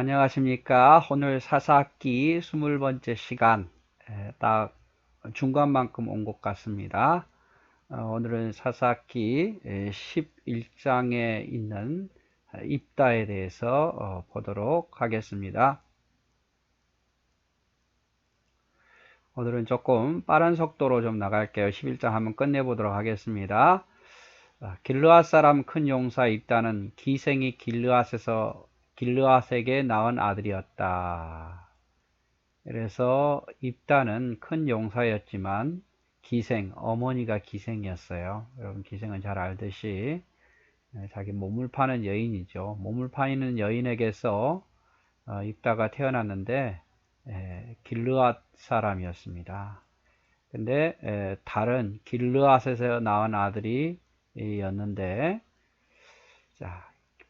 안녕하십니까. 오늘 사사기 20번째 시간, 에, 딱 중간만큼 온 것 같습니다. 어, 오늘은 사사기 11장에 있는 입다에 대해서 어, 보도록 하겠습니다. 오늘은 조금 빠른 속도로 좀 나갈게요. 11장 한번 끝내보도록 하겠습니다. 아, 길르앗 사람 큰 용사 입다는 기생이 길르앗에서 길르앗에게 낳은 아들이었다. 그래서 입다는 큰 용사였지만 기생, 어머니가 기생이었어요. 여러분 기생은 잘 알듯이 네, 자기 몸을 파는 여인이죠. 몸을 파는 여인에게서 어, 입다가 태어났는데 길르앗 사람이었습니다. 근데 다른 길르앗에서 낳은 아들이 였는데 자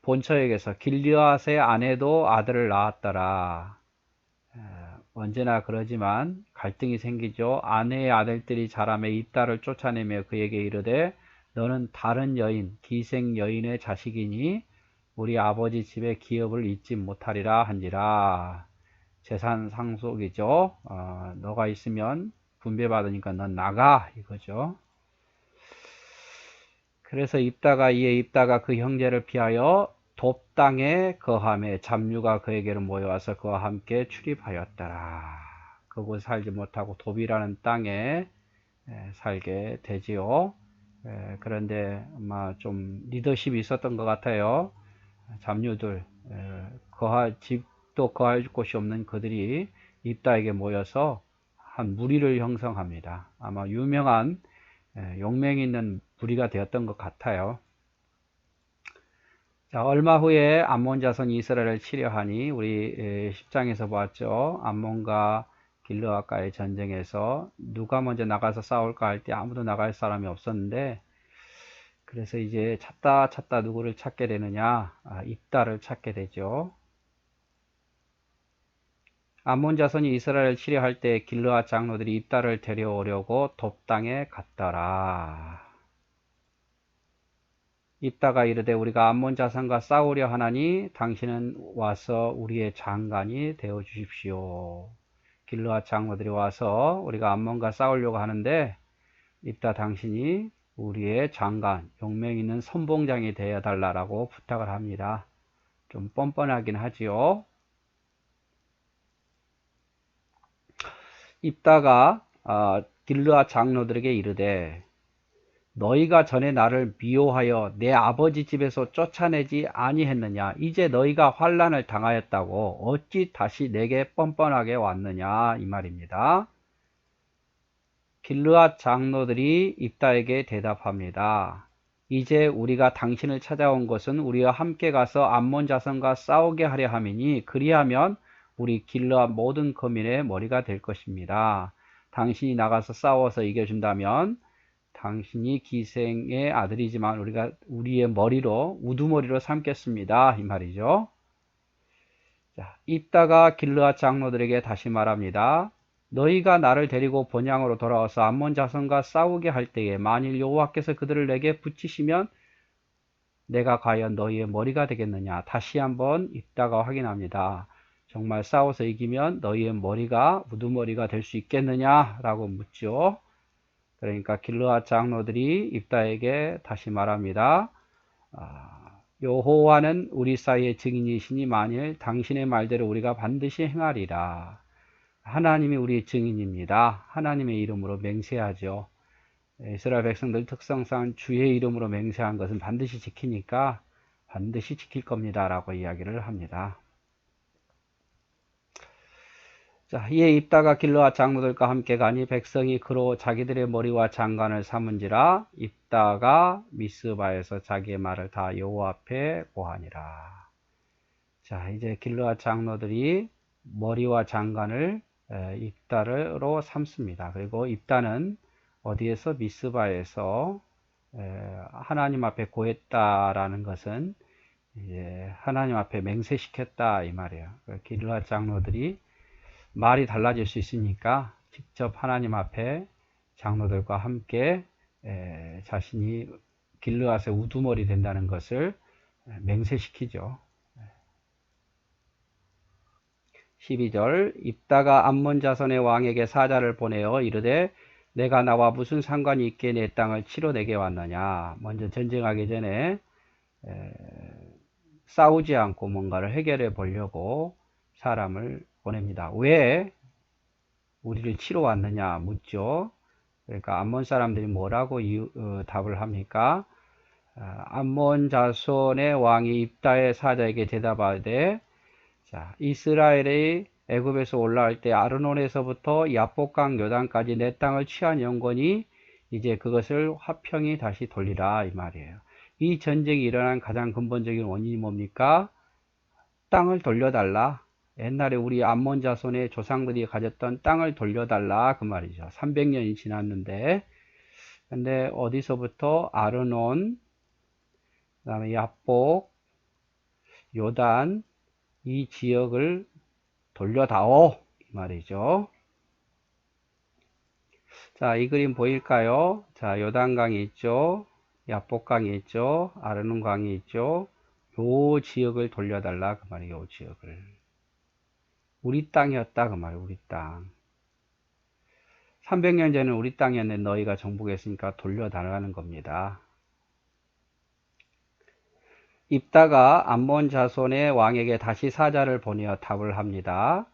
본처에게서 길리앗의 아내도 아들을 낳았더라. 언제나 그러지만 갈등이 생기죠. 아내의 아들들이 자람에 입다를 쫓아내며 그에게 이르되 너는 다른 여인, 기생 여인의 자식이니 우리 아버지 집의 기업을 잊지 못하리라 한지라. 재산 상속이죠. 어, 너가 있으면 분배받으니까 넌 나가 이거죠. 그래서 입다가 이에 입다가 그 형제를 피하여 돕 땅에 거함에 잡류가 그에게로 모여와서 그와 함께 출입하였더라. 그곳 살지 못하고 돕이라는 땅에 살게 되지요. 그런데 아마 좀 리더십이 있었던 것 같아요. 잡류들 거할 집도 거할 곳이 없는 그들이 입다에게 모여서 한 무리를 형성합니다. 아마 유명한 용맹 있는 무리가 되었던 것 같아요. 자, 얼마 후에 암몬 자손이 이스라엘을 치려하니 우리 10장에서 보았죠. 암몬과 길르아가의 전쟁에서 누가 먼저 나가서 싸울까 할 때 아무도 나갈 사람이 없었는데 그래서 이제 찾다 찾다 누구를 찾게 되느냐 아, 입다를 찾게 되죠. 암몬 자손이 이스라엘을 치려할 때 길르아 장로들이 입다를 데려오려고 돕 땅에 갔더라. 입다가 이르되 우리가 암몬 자손과 싸우려 하나니 당신은 와서 우리의 장관이 되어 주십시오. 길르앗 장로들이 와서 우리가 암몬과 싸우려고 하는데 입다 당신이 우리의 장관, 용맹 있는 선봉장이 되어 달라라고 부탁을 합니다. 좀 뻔뻔하긴 하지요. 입다가 어, 길르앗 장로들에게 이르되 너희가 전에 나를 미워하여 내 아버지 집에서 쫓아내지 아니했느냐 이제 너희가 환란을 당하였다고 어찌 다시 내게 뻔뻔하게 왔느냐 이 말입니다. 길르앗 장로들이 입다에게 대답합니다. 이제 우리가 당신을 찾아온 것은 우리와 함께 가서 암몬 자손과 싸우게 하려 함이니 그리하면 우리 길르앗 모든 거민의 머리가 될 것입니다. 당신이 나가서 싸워서 이겨준다면 당신이 기생의 아들이지만 우리가 우리의 머리로 우두머리로 삼겠습니다. 이 말이죠. 자, 입다가 길르앗 장로들에게 다시 말합니다. 너희가 나를 데리고 본향으로 돌아와서 암몬 자손과 싸우게 할 때에 만일 여호와께서 그들을 내게 붙이시면 내가 과연 너희의 머리가 되겠느냐? 다시 한번 입다가 확인합니다. 정말 싸워서 이기면 너희의 머리가 우두머리가 될 수 있겠느냐? 라고 묻죠. 그러니까 길르앗 장로들이 입다에게 다시 말합니다. 아, 여호와는 우리 사이의 증인이시니 만일 당신의 말대로 우리가 반드시 행하리라. 하나님이 우리의 증인입니다. 하나님의 이름으로 맹세하죠. 이스라엘 백성들 특성상 주의 이름으로 맹세한 것은 반드시 지키니까 반드시 지킬 겁니다. 라고 이야기를 합니다. 자, 이에 입다가 길러와 장로들과 함께 가니 백성이 그로 자기들의 머리와 장관을 삼은지라 입다가 미스바에서 자기의 말을 다 여호와 앞에 고하니라. 자, 이제 길러와 장로들이 머리와 장관을 입다로 삼습니다. 그리고 입다는 어디에서 미스바에서 하나님 앞에 고했다라는 것은 하나님 앞에 맹세시켰다 이 말이에요. 길러 장로들이 말이 달라질 수 있으니까 직접 하나님 앞에 장로들과 함께 자신이 길르앗의 우두머리 된다는 것을 맹세시키죠. 12절 입다가 암몬 자손의 왕에게 사자를 보내어 이르되 내가 나와 무슨 상관이 있게 내 땅을 치러 내게 왔느냐 먼저 전쟁하기 전에 에, 싸우지 않고 뭔가를 해결해 보려고 사람을 보냅니다. 왜 우리를 치러 왔느냐 묻죠. 그러니까 암몬 사람들이 뭐라고 이유, 어, 답을 합니까? 아, 암몬 자손의 왕이 입다의 사자에게 대답하되 자, 이스라엘의 애굽에서 올라올 때 아르논에서부터 야복강 요단까지 내 땅을 취한 영권이 이제 그것을 화평이 다시 돌리라 이 말이에요. 이 전쟁이 일어난 가장 근본적인 원인이 뭡니까? 땅을 돌려달라. 옛날에 우리 암몬 자손의 조상들이 가졌던 땅을 돌려달라 그 말이죠. 300년이 지났는데 근데 어디서부터 아르논 그 다음에 야복 요단 이 지역을 돌려다오 이 말이죠. 자, 이 그림 보일까요? 자, 요단강이 있죠. 야복강이 있죠. 아르논강이 있죠. 요 지역을 돌려달라 그 말이에요. 요 지역을. 우리 땅이었다 그 말이에요. 우리 땅. 300년 전에 우리 땅이었는데 너희가 정복했으니까 돌려달라는 겁니다. 입다가 암몬 자손의 왕에게 다시 사자를 보내어 답을 합니다.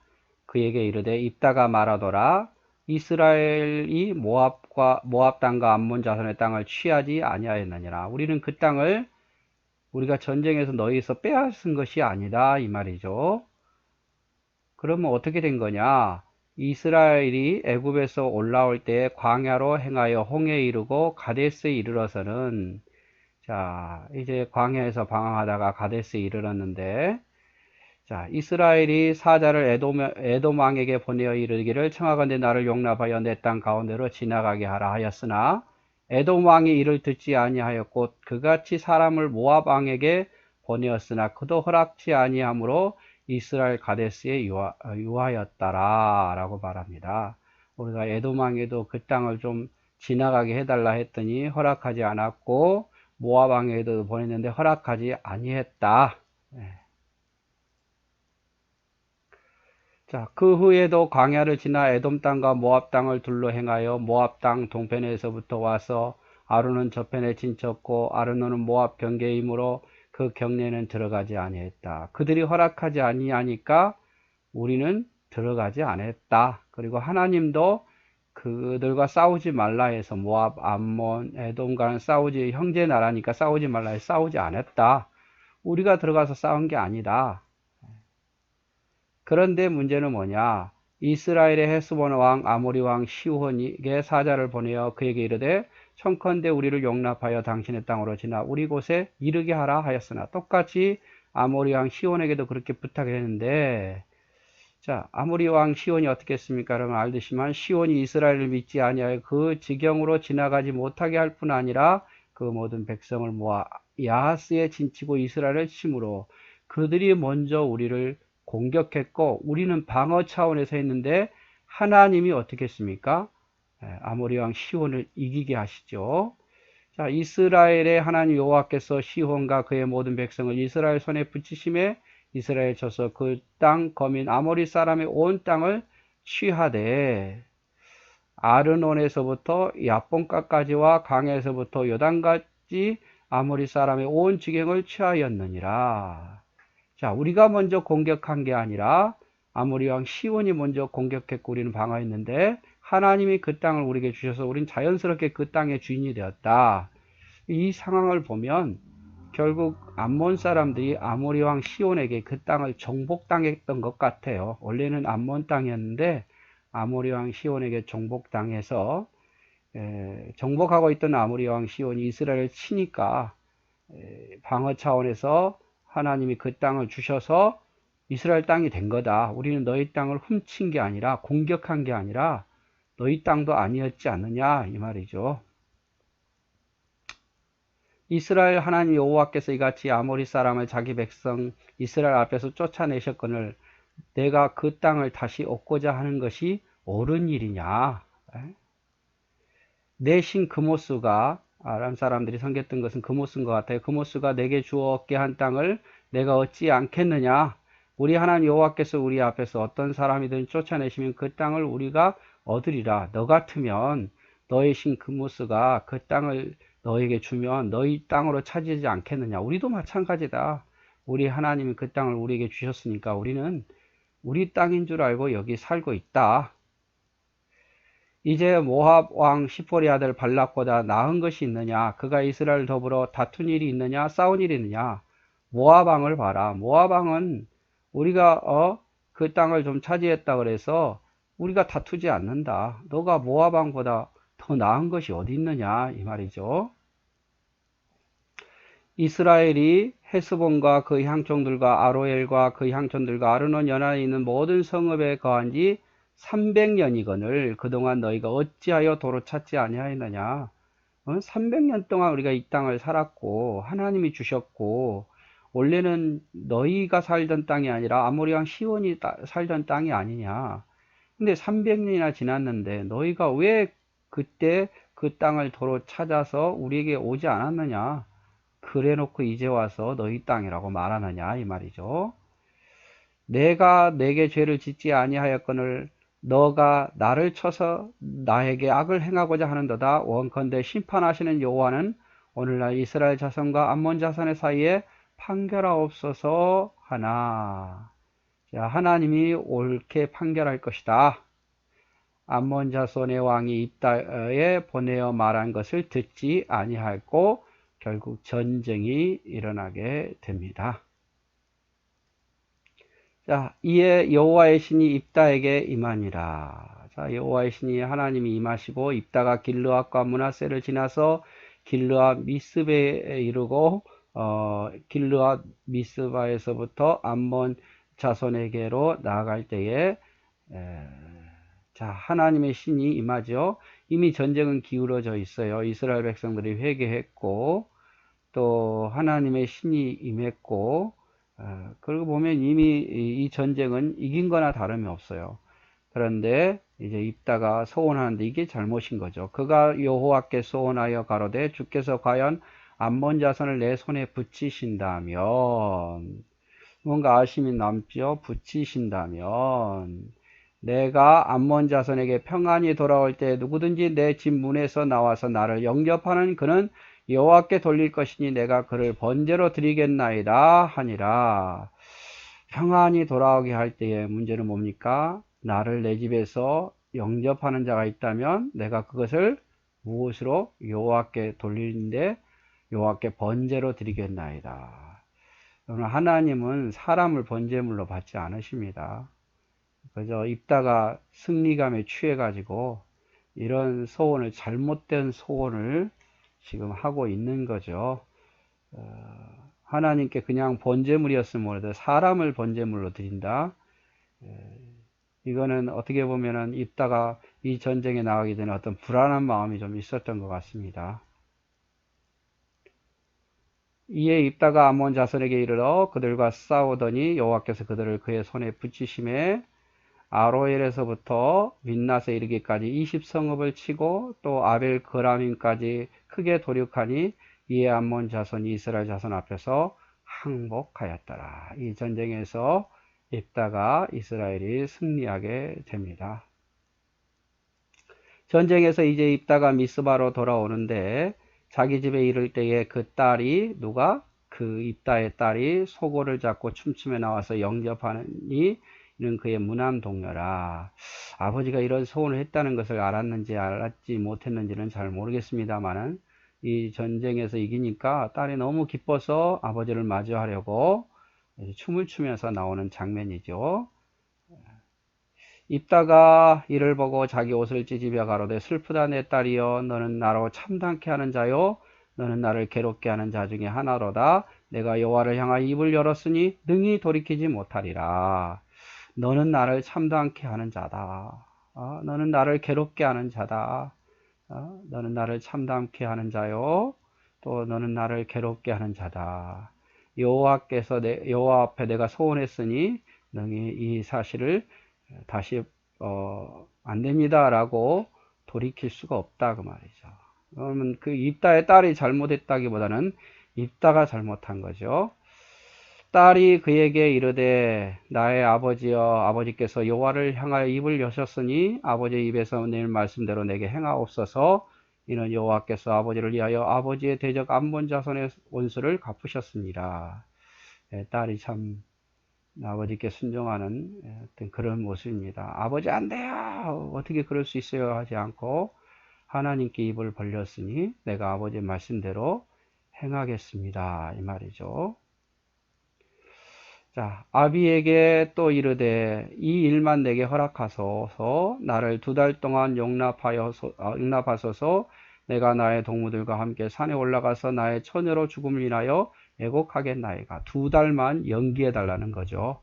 그에게 이르되 입다가 말하더라 이스라엘이 모압과 모압 땅과 암몬 자손의 땅을 취하지 아니하였느니라. 우리는 그 땅을 우리가 전쟁에서 너희에서 빼앗은 것이 아니다 이 말이죠. 그러면 어떻게 된 거냐? 이스라엘이 애굽에서 올라올 때 광야로 행하여 홍해에 이르고 가데스에 이르러서는 자, 이제 광야에서 방황하다가 가데스에 이르렀는데, 자, 이스라엘이 사자를 에돔, 에돔 왕에게 보내어 이르기를 청하건대 나를 용납하여 내 땅 가운데로 지나가게 하라 하였으나, 에돔 왕이 이를 듣지 아니하였고, 그같이 사람을 모압 왕에게 보내었으나, 그도 허락지 아니하므로 이스라엘 가데스에 유하, 유하였다라. 라고 말합니다. 우리가 에돔 왕에도 그 땅을 좀 지나가게 해달라 했더니 허락하지 않았고, 모압 왕에도 보냈는데 허락하지 아니했다. 네. 자, 그 후에도 광야를 지나 에돔 땅과 모압 땅을 둘러 행하여 모압 땅 동편에서부터 와서 아루는 저편에 진쳤고 아르노는 모압 경계이므로 그 경내는 들어가지 아니했다. 그들이 허락하지 아니하니까 우리는 들어가지 않았다. 그리고 하나님도 그들과 싸우지 말라 해서 모압, 암몬, 에돔과는 싸우지 형제 나라니까 싸우지 말라 해서 싸우지 않았다. 우리가 들어가서 싸운 게 아니다. 그런데 문제는 뭐냐? 이스라엘의 헤스본 왕 아모리 왕 시온에게 사자를 보내어 그에게 이르되 청컨대 우리를 용납하여 당신의 땅으로 지나 우리 곳에 이르게 하라 하였으나 똑같이 아모리 왕 시온에게도 그렇게 부탁했는데 자, 아무리 왕 시온이 어떻게 했습니까? 그러면 알듯이만 시온이 이스라엘을 믿지 아니하여 그 지경으로 지나가지 못하게 할 뿐 아니라 그 모든 백성을 모아 야하스에 진치고 이스라엘을 침으로 그들이 먼저 우리를 공격했고 우리는 방어 차원에서 했는데 하나님이 어떻게 했습니까? 아모리 왕 시온을 이기게 하시죠. 자, 이스라엘의 하나님 여호와께서 시온과 그의 모든 백성을 이스라엘 손에 붙이심에 이스라엘 쳐서 그 땅 거민 아모리 사람의 온 땅을 취하되 아르논에서부터 야뽕가까지와 강에서부터 요단까지 아모리 사람의 온 지경을 취하였느니라. 자, 우리가 먼저 공격한 게 아니라 아모리 왕 시온이 먼저 공격했고 우리는 방어했는데 하나님이 그 땅을 우리에게 주셔서 우리는 자연스럽게 그 땅의 주인이 되었다. 이 상황을 보면 결국 암몬 사람들이 아모리 왕 시온에게 그 땅을 정복당했던 것 같아요. 원래는 암몬 땅이었는데 아모리 왕 시온에게 정복당해서 에, 정복하고 있던 아모리 왕 시온이 이스라엘을 치니까 에, 방어 차원에서 하나님이 그 땅을 주셔서 이스라엘 땅이 된 거다. 우리는 너희 땅을 훔친 게 아니라 공격한 게 아니라 너희 땅도 아니었지 않느냐 이 말이죠. 이스라엘 하나님 여호와께서 이같이 아모리 사람을 자기 백성 이스라엘 앞에서 쫓아내셨거늘 내가 그 땅을 다시 얻고자 하는 것이 옳은 일이냐? 내신 그모스가 아람 사람들이 섬겼던 것은 그모스인 것 같아요. 그모스가 내게 주어 얻게 한 땅을 내가 얻지 않겠느냐? 우리 하나님 여호와께서 우리 앞에서 어떤 사람이든 쫓아내시면 그 땅을 우리가 얻으리라. 너 같으면 너의 신 그무스가 그 땅을 너에게 주면 너희 땅으로 차지하지 않겠느냐. 우리도 마찬가지다. 우리 하나님이 그 땅을 우리에게 주셨으니까 우리는 우리 땅인 줄 알고 여기 살고 있다. 이제 모압 왕 시포리 아들 발락보다 나은 것이 있느냐? 그가 이스라엘 더불어 다툰 일이 있느냐? 싸운 일이 있느냐? 모압 왕을 봐라. 모압 왕은 우리가 어, 그 땅을 좀 차지했다 그래서 우리가 다투지 않는다. 너가 모압 왕보다 더 나은 것이 어디 있느냐? 이 말이죠. 이스라엘이 헤스본과 그 향촌들과 아로엘과 그 향촌들과 아르논 연안에 있는 모든 성읍에 거한 지 300년이거늘 그동안 너희가 어찌하여 도로 찾지 아니하였느냐? 300년 동안 우리가 이 땅을 살았고 하나님이 주셨고 원래는 너희가 살던 땅이 아니라 아모리 왕 시온이 살던 땅이 아니냐? 근데 300년이나 지났는데 너희가 왜 그때 그 땅을 도로 찾아서 우리에게 오지 않았느냐? 그래 놓고 이제 와서 너희 땅이라고 말하느냐 이 말이죠. 내가 내게 죄를 짓지 아니하였거늘 너가 나를 쳐서 나에게 악을 행하고자 하는도다 원컨대 심판하시는 여호와는 오늘날 이스라엘 자손과 암몬 자손의 사이에 판결하옵소서 하나 자, 하나님이 옳게 판결할 것이다. 암몬 자손의 왕이 입다에 보내어 말한 것을 듣지 아니하고 결국 전쟁이 일어나게 됩니다. 자, 이에 여호와의 신이 입다에게 임하니라. 자, 여호와의 신이 하나님이 임하시고 입다가 길르앗과 문하세를 지나서 길르앗 미스베에 이르고 어, 길르앗 미스바에서부터 암몬 자손에게로 나아갈 때에 에, 자 하나님의 신이 임하죠. 이미 전쟁은 기울어져 있어요. 이스라엘 백성들이 회개했고 또 하나님의 신이 임했고 어, 그리고 보면 이미 이 전쟁은 이긴 거나 다름이 없어요. 그런데 이제 입다가 소원하는데 이게 잘못인 거죠. 그가 여호와께 소원하여 가로되 주께서 과연 암몬 자손을 내 손에 붙이신다면 뭔가 아심이 남죠. 붙이신다면 내가 암몬 자손에게 평안히 돌아올 때 누구든지 내 집 문에서 나와서 나를 영접하는 그는 여호와께 돌릴 것이니 내가 그를 번제로 드리겠나이다 하니라. 평안히 돌아오게 할 때의 문제는 뭡니까? 나를 내 집에서 영접하는 자가 있다면 내가 그것을 무엇으로 여호와께 돌리는데 여호와께 번제로 드리겠나이다. 하나님은 사람을 번제물로 받지 않으십니다. 그저 입다가 승리감에 취해가지고 이런 소원을 잘못된 소원을 지금 하고 있는 거죠. 어, 하나님께 그냥 번제물이었으면 모르도 사람을 번제물로 드린다. 이거는 어떻게 보면은 입다가 이 전쟁에 나가게 되는 어떤 불안한 마음이 좀 있었던 것 같습니다. 이에 입다가 암몬 자손에게 이르러 그들과 싸우더니 여호와께서 그들을 그의 손에 붙이심에 아로엘에서부터 윈낫에 이르기까지 20성읍을 치고 또 아벨 그라민까지 크게 도륙하니 이에 암몬 자손 이스라엘 자손 앞에서 항복하였더라. 이 전쟁에서 입다가 이스라엘이 승리하게 됩니다. 전쟁에서 이제 입다가 미스바로 돌아오는데 자기 집에 이를 때에 그 딸이 누가 그 입다의 딸이 소고를 잡고 춤추며 나와서 영접하니 이는 그의 무남 동료라. 아버지가 이런 소원을 했다는 것을 알았는지 알았지 못했는지는 잘 모르겠습니다만은 이 전쟁에서 이기니까 딸이 너무 기뻐서 아버지를 마주하려고 춤을 추면서 나오는 장면이죠. 입다가 이를 보고 자기 옷을 찢으며 가로되 슬프다 내 딸이여 너는 나로 참담케 하는 자요 너는 나를 괴롭게 하는 자 중에 하나로다 내가 여호와를 향하여 입을 열었으니 능히 돌이키지 못하리라 너는 나를 참담케 하는 자다. 어, 너는 나를 괴롭게 하는 자다. 어, 너는 나를 참담케 하는 자요. 또 너는 나를 괴롭게 하는 자다. 여호와께서 내 여호와 앞에 내가 소원했으니 너희 이 사실을 다시 어, 안 됩니다라고 돌이킬 수가 없다 그 말이죠. 그러면 그 입다의 딸이 잘못했다기보다는 입다가 잘못한 거죠. 딸이 그에게 이르되 나의 아버지여 아버지께서 여호와를 향하여 입을 여셨으니 아버지의 입에서 낼 말씀대로 내게 행하옵소서 이는 여호와께서 아버지를 위하여 아버지의 대적 암몬 자손의 원수를 갚으셨습니다. 예, 딸이 참 아버지께 순종하는 예, 어떤 그런 모습입니다. 아버지 안 돼요. 어떻게 그럴 수 있어요? 하지 않고 하나님께 입을 벌렸으니 내가 아버지의 말씀대로 행하겠습니다. 이 말이죠. 자, 아비에게 또 이르되 이 일만 내게 허락하소서 나를 두 달 동안 용납하여 어, 용납하소서 내가 나의 동무들과 함께 산에 올라가서 나의 처녀로 죽음을 인하여 애곡하겠나이가 두 달만 연기해 달라는 거죠.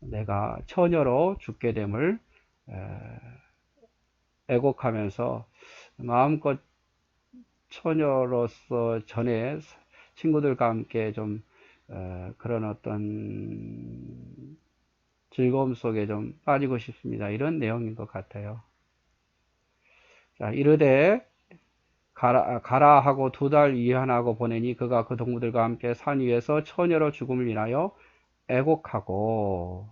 내가 처녀로 죽게 됨을 애곡하면서 마음껏 처녀로서 전에 친구들과 함께 좀 그런 어떤 즐거움 속에 좀 빠지고 싶습니다. 이런 내용인 것 같아요. 자, 이르되 가라, 가라 하고 두달 위안하고 보내니 그가 그 동무들과 함께 산 위에서 처녀로 죽음을 인하여 애곡하고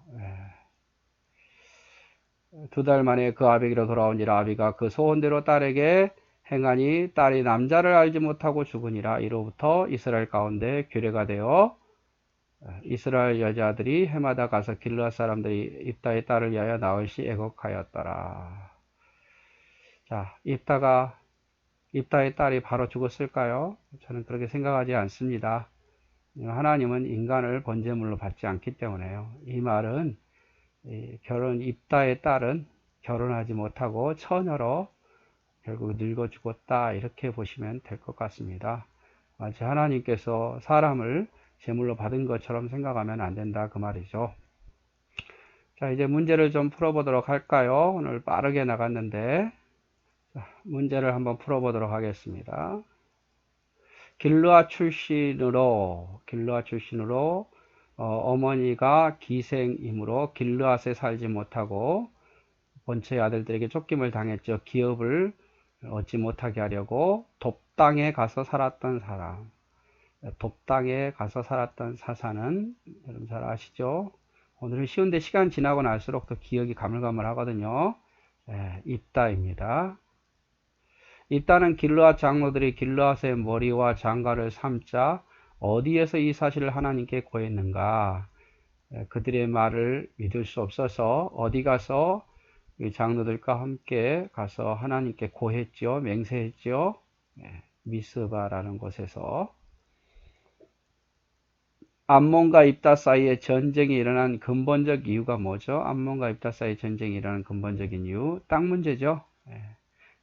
두 달 만에 그 아비기로 돌아오니라 아비가 그 소원대로 딸에게 행하니 딸이 남자를 알지 못하고 죽으니라 이로부터 이스라엘 가운데 규례가 되어 이스라엘 여자들이 해마다 가서 길르앗 사람들이 입다의 딸을 위하여 나올 시 애곡하였더라. 자, 입다가 입다의 딸이 바로 죽었을까요? 저는 그렇게 생각하지 않습니다. 하나님은 인간을 번제물로 받지 않기 때문에요. 이 말은 결혼 입다의 딸은 결혼하지 못하고 처녀로 결국 늙어 죽었다 이렇게 보시면 될 것 같습니다. 마치 하나님께서 사람을 제물로 받은 것처럼 생각하면 안 된다 그 말이죠. 자 이제 문제를 좀 풀어보도록 할까요? 오늘 빠르게 나갔는데 자, 문제를 한번 풀어보도록 하겠습니다. 길르아 출신으로 길르아 출신으로 어, 머니가 기생이므로 길르앗에 살지 못하고 본처의 아들들에게 쫓김을 당했죠. 기업을 얻지 못하게 하려고 돕당에 가서 살았던 사람. 돕당에 가서 살았던 사사는 여러분 잘 아시죠? 오늘은 쉬운데 시간 지나고 날수록 더 기억이 가물가물하거든요. 예, 입다입니다. 입다는 길르앗 장로들이 길르앗의 머리와 장가를 삼자 어디에서 이 사실을 하나님께 고했는가? 예, 그들의 말을 믿을 수 없어서 어디 가서 장로들과 함께 가서 하나님께 고했지요, 맹세했지요. 예, 미스바라는 곳에서 암몬과 입다 사이에 전쟁이 일어난 근본적 이유가 뭐죠? 암몬과 입다 사이에 전쟁이 일어난 근본적인 이유, 땅 문제죠.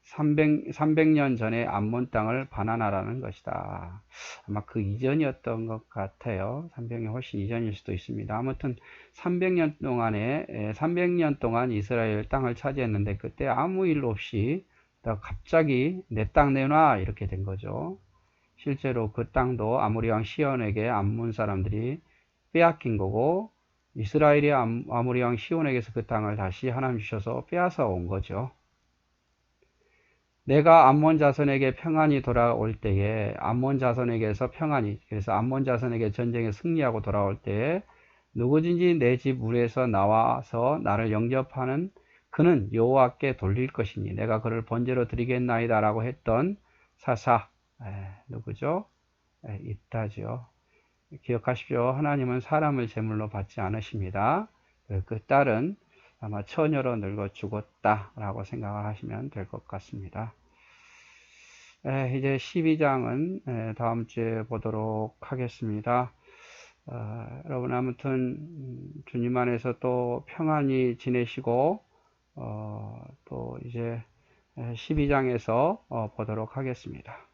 300, 예. 300년 전에 암몬 땅을 반환하라는 것이다. 아마 그 이전이었던 것 같아요. 300년 훨씬 이전일 수도 있습니다. 아무튼 300년 동안에 300년 예, 동안 이스라엘 땅을 차지했는데 그때 아무 일 없이 갑자기 내 땅 내놔 이렇게 된 거죠. 실제로 그 땅도 아무리 왕 시온에게 암몬 사람들이 빼앗긴 거고 이스라엘이 아무리 왕 시온에게서 그 땅을 다시 하나님 주셔서 빼앗아 온 거죠. 내가 암몬 자손에게 평안이 돌아올 때에 암몬 자손에게서 평안이 그래서 암몬 자손에게 전쟁에 승리하고 돌아올 때에 누구든지 내집 물에서 나와서 나를 영접하는 그는 여호와께 돌릴 것이니 내가 그를 번제로 드리겠나이다라고 했던 사사 에, 누구죠? 에, 있다죠. 기억하십시오. 하나님은 사람을 제물로 받지 않으십니다. 그, 그 딸은 아마 처녀로 늙어 죽었다라고 생각을 하시면 될 것 같습니다. 에, 이제 12장은 다음 주에 보도록 하겠습니다. 어, 여러분 아무튼 음, 주님 안에서 또 평안히 지내시고 어, 또 이제 12장에서 어, 보도록 하겠습니다.